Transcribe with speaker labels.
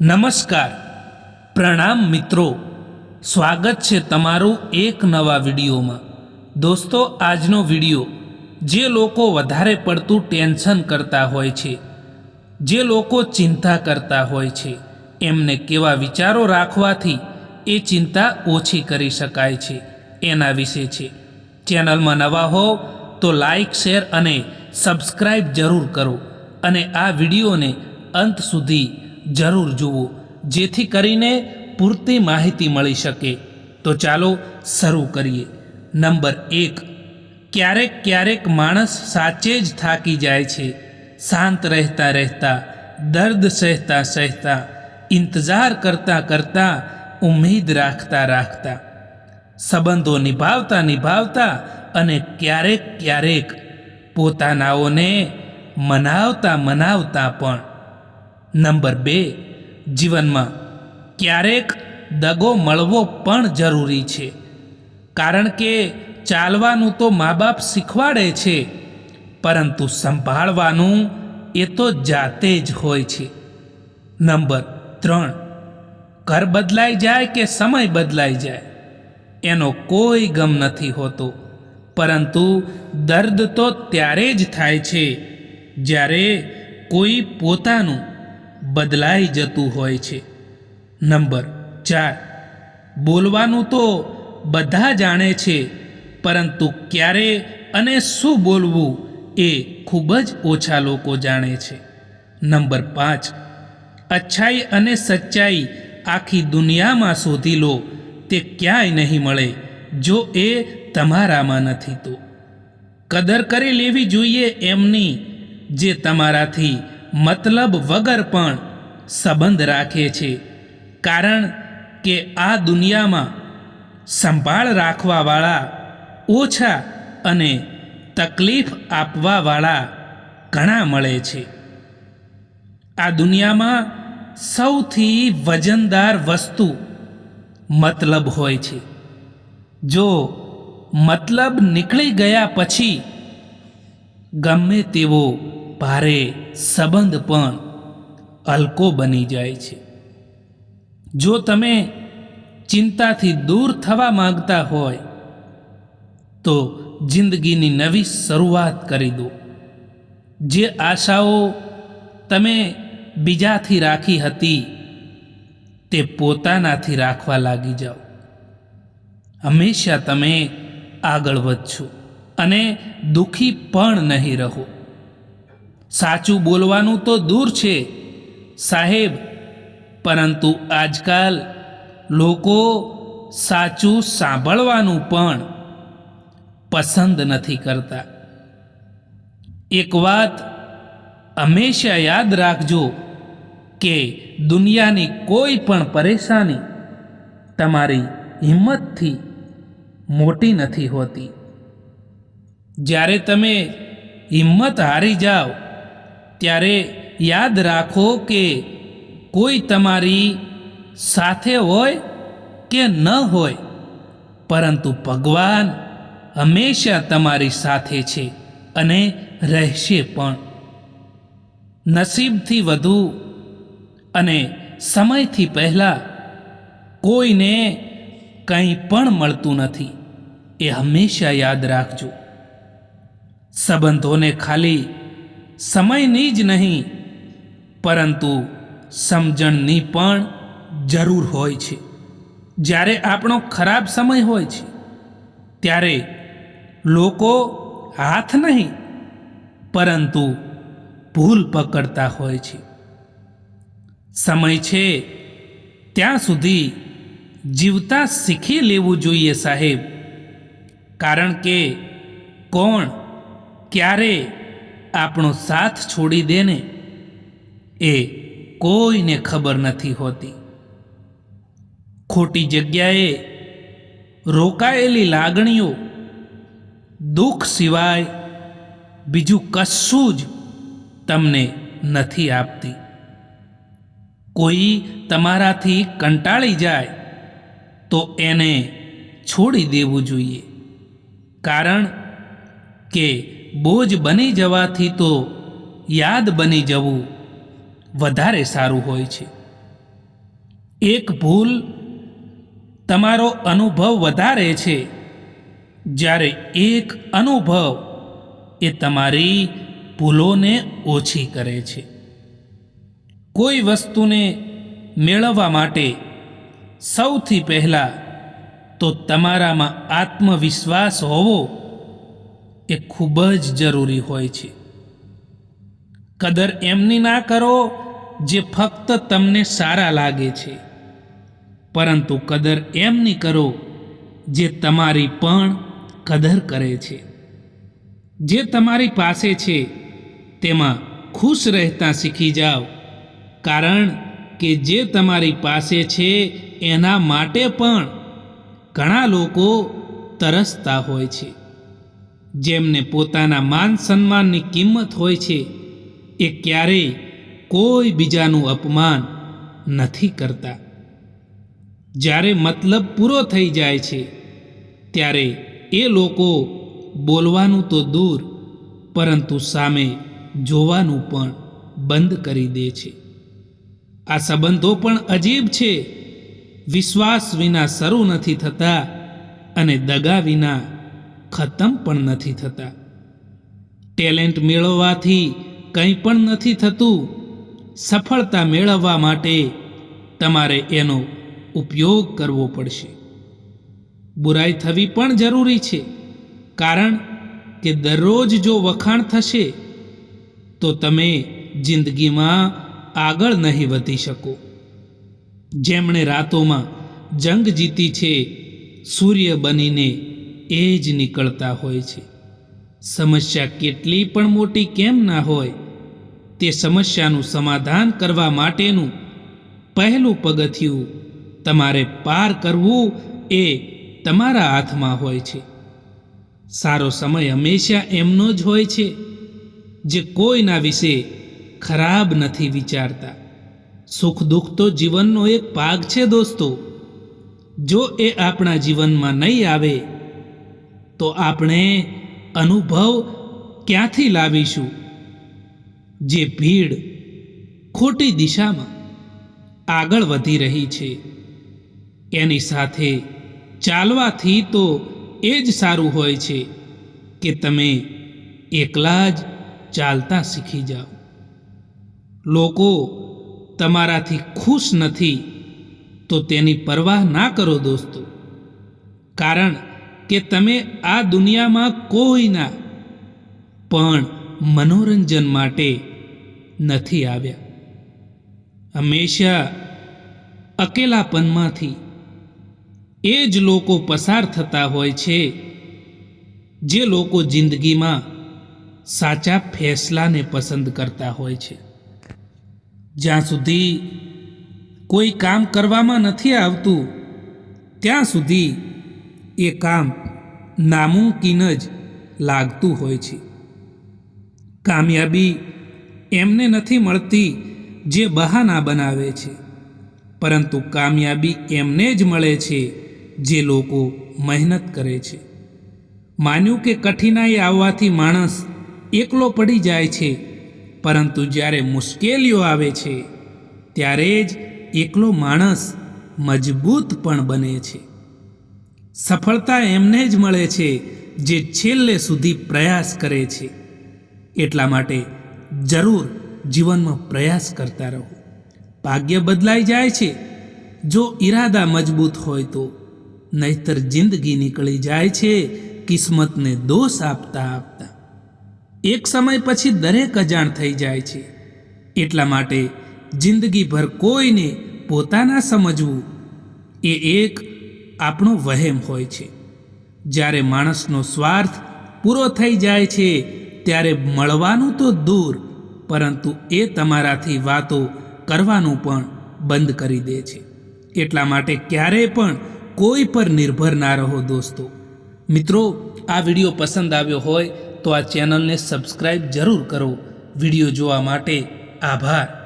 Speaker 1: નમસ્કાર. પ્રણામ મિત્રો. સ્વાગત છે તમારું એક નવા વિડીયોમાં. દોસ્તો, આજનો વીડિયો જે લોકો વધારે પડતું ટેન્શન કરતા હોય છે, જે લોકો ચિંતા કરતા હોય છે, એમને કેવા વિચારો રાખવાથી એ ચિંતા ઓછી કરી શકાય છે, એના વિશે છે. ચેનલમાં નવા હોવ તો લાઇક શેર અને સબસ્ક્રાઈબ જરૂર કરો અને આ વિડીયોને અંત સુધી જરૂર જુઓ, જેથી કરીને પૂરતી માહિતી મળી શકે. તો ચાલો શરૂ કરીએ. નંબર એક. ક્યારેક ક્યારેક માણસ સાચે જ થાકી જાય છે. શાંત રહેતા રહેતા, દર્દ સહેતા સહેતા, ઇંતજાર કરતા કરતા, ઉમ્મીદ રાખતા રાખતા. સંબંધો નિભાવતા નિભાવતા અને ક્યારેક ક્યારેક પોતાનાઓને મનાવતા મનાવતા પણ નંબર બે, જીવનમાં ક્યારેક દગો મળવો પણ જરૂરી છે. કારણ કે ચાલવાનું તો મા બાપ શીખવાડે છે, પરંતુ સંભાળવાનું એ તો જાતે જ હોય છે. નંબર ત્રણ, ઘર બદલાઈ જાય કે સમય બદલાઈ જાય? એનો કોઈ ગમ નથી હોતો. પરંતુ દર્દ તો ત્યારે જ થાય છે, જ્યારે કોઈ પોતાનું બદલાઈ જતું હોય છે. નંબર ચાર. બોલવાનું તો બધા જાણે છે, પરંતુ ક્યારે અને શું બોલવું એ ખૂબ જ ઓછા લોકો જાણે છે. નંબર પાંચ. અચ્છાઈ અને સચ્ચાઈ આખી દુનિયામાં શોધી લો, તે ક્યાંય નહીં મળે, જો એ તમારામાં નથી તો. કદર કરી લેવી જોઈએ એમની, જે તમારાથી મતલબ વગર પણ સંબંધ રાખે છે. કારણ કે આ દુનિયામાં સંભાળ રાખવાવાળા ઓછા અને તકલીફ આપવાવાળા ઘણા મળે છે. આ દુનિયામાં સૌથી વજનદાર વસ્તુ મતલબ હોય છે. જો મતલબ નીકળી ગયા પછી ગમે તેવો ભારે સંબંધ પણ હલકો બની જાય છે. જો તમે ચિંતાથી દૂર થવા માંગતા હોય, તો જિંદગીની નવી શરૂઆત કરી દો. જે આશાઓ તમે બીજાથી રાખી હતી, તે પોતાનાથી રાખવા લાગી જાઓ. હંમેશા તમે આગળ વધશો અને દુઃખી પણ નહીં રહો. સાચું બોલવાનું તો દૂર છે, સાહેબ. પરંતુ આજકાલ લોકો સાચું સાંભળવાનું પણ પસંદ નથી કરતા. એક વાત હંમેશા યાદ રાખજો કે દુનિયાની કોઈ પણ પરેશાની તમારી હિંમતથી મોટી નથી હોતી. જ્યારે તમે હિંમત હારી જાઓ ત્યારે યાદ રાખો કે કોઈ તમારી સાથે હોય કે ન હોય, પરંતુ ભગવાન હંમેશા તમારી સાથે છે અને રહેશે પણ. નસીબથી વધુ અને સમયથી પહેલાં કોઈને કંઈ પણ મળતું નથી, એ હંમેશા યાદ રાખજો. સંબંધોને ખાલી સમયની જ નહીં, પરંતુ સમજણની પણ જરૂર હોય છે. જ્યારે આપણો ખરાબ સમય હોય છે, ત્યારે લોકો હાથ નહીં, પરંતુ ભૂલ પકડતા હોય છે. સમય છે, ત્યાં સુધી જીવતા શીખી લેવું જોઈએ સાહેબ, કારણ કે કોણ, ક્યારે આપણો સાથ છોડી દે ને એ કોઈને ખબર નથી હોતી. ખોટી જગ્યાએ રોકાયેલી લાગણીઓ દુઃખ સિવાય બીજું કશું જ તમને નથી આપતી. કોઈ તમારાથી કંટાળી જાય તો એને છોડી દેવું જોઈએ. કારણ કે બોજ બની જવાથી તો યાદ બની જવું વધારે સારું હોય છે. એક ભૂલ તમારો અનુભવ વધારે છે, જ્યારે એક અનુભવ એ તમારી ભૂલોને ઓછી કરે છે. કોઈ વસ્તુને મેળવવા માટે સૌથી પહેલાં તો તમારામાં આત્મવિશ્વાસ હોવો એ ખૂબ જ જરૂરી હોય છે. કદર એમની ના કરો જે ફક્ત તમને સારા લાગે છે. પરંતુ કદર એમની કરો જે તમારી પણ કદર કરે છે. જે તમારી પાસે છે, તેમાં ખુશ રહેતા શીખી જાઓ. કારણ કે જે તમારી પાસે છે, એના માટે પણ ઘણા લોકો તરસતા હોય છે. જેમને પોતાના માન સન્માનની કિંમત હોય છે, એ ક્યારેય કોઈ બીજાનું અપમાન નથી કરતા. જ્યારે મતલબ પૂરો થઈ જાય છે, ત્યારે એ લોકો બોલવાનું તો દૂર, પરંતુ સામે જોવાનું પણ બંધ કરી દે છે. આ સંબંધો પણ અજીબ છે. વિશ્વાસ વિના શરૂ નથી થતા અને દગા વિના ખતમ પણ નથી થતા. ટેલેન્ટ મેળવવાથી કંઈ પણ નથી થતું. સફળતા મેળવવા માટે તમારે એનો ઉપયોગ કરવો પડશે. બુરાઈ થવી પણ જરૂરી છે, કારણ કે દરરોજ જો વખાણ થશે, તો તમે જિંદગીમાં આગળ નહીં વધી શકો. જેમણે રાતોમાં જંગ જીતી છે, સૂર્ય બનીને એ જ નીકળતા હોય છે. સમસ્યા કેટલી પણ મોટી કેમ ના હોય, તે સમસ્યાનું સમાધાન કરવા માટેનું પહેલું પગથિયું તમારે પાર કરવું એ તમારા હાથમાં હોય છે. સારો સમય હંમેશા એમનો જ હોય છે, જે કોઈના વિશે ખરાબ નથી વિચારતા. સુખ દુઃખ તો જીવનનો એક ભાગ છે દોસ્તો. જો એ આપણા જીવનમાં નહીં આવે તો આપણે અનુભવ ક્યાંથી લાવીશું? જે ભીડ ખોટી દિશામાં આગળ વધી રહી છે, એની સાથે ચાલવાથી તો એ જ સારું હોય છે કે તમે એકલા જ ચાલતા શીખી જાઓ. લોકો તમારાથી ખુશ નથી, તો તેની પરવાહ ના કરો દોસ્તો. કારણ કે તમે આ દુનિયામાં કોઈના પણ મનોરંજન માટે નથી આવ્યા. હંમેશા અકેલાપનમાંથી એ જ લોકો પસાર થતા હોય છે, જે લોકો જિંદગીમાં સાચા ફેસલાને પસંદ કરતા હોય છે. જ્યાં સુધી કોઈ કામ કરવામાં નથી આવતું, ત્યાં સુધી એ કામ નામુમકિન જ લાગતું હોય છે. કામયાબી એમને નથી મળતી જે બહાના બનાવે છે. પરંતુ કામયાબી એમને જ મળે છે જે લોકો મહેનત કરે છે. માન્યું કે કઠિનાઈ આવવાથી માણસ એકલો પડી જાય છે, પરંતુ જ્યારે મુશ્કેલીઓ આવે છે, ત્યારે જ એકલો માણસ મજબૂત પણ બને છે. સફળતા એમને જ મળે છે, જે છેલ્લે સુધી પ્રયાસ કરે છે. એટલા માટે જરૂર જીવનમાં પ્રયાસ કરતા રહો. ભાગ્ય બદલાઈ જાય છે. જો ઈરાદા મજબૂત હોય તો. નહીતર જિંદગી નીકળી જાય છે, કિસ્મતને દોષ આપતા આપતા. એક સમય પછી દરેક અજાણ થઈ જાય છે. એટલા માટે જિંદગીભર કોઈને પોતાના સમજવું એ એક આપણો વહેમ હોય છે. જ્યારે માણસનો સ્વાર્થ પૂરો થઈ જાય છે, ત્યારે મળવાનું તો દૂર, પરંતુ એ તમારાથી વાતો કરવાનું પણ બંધ કરી દે છે. એટલા માટે ક્યારેય પણ કોઈ પર નિર્ભર ના રહો દોસ્તો. મિત્રો, આ વીડિયો પસંદ આવ્યો હોય તો આ ચેનલને સબસ્ક્રાઈબ જરૂર કરો. વીડિયો જોવા માટે આભાર.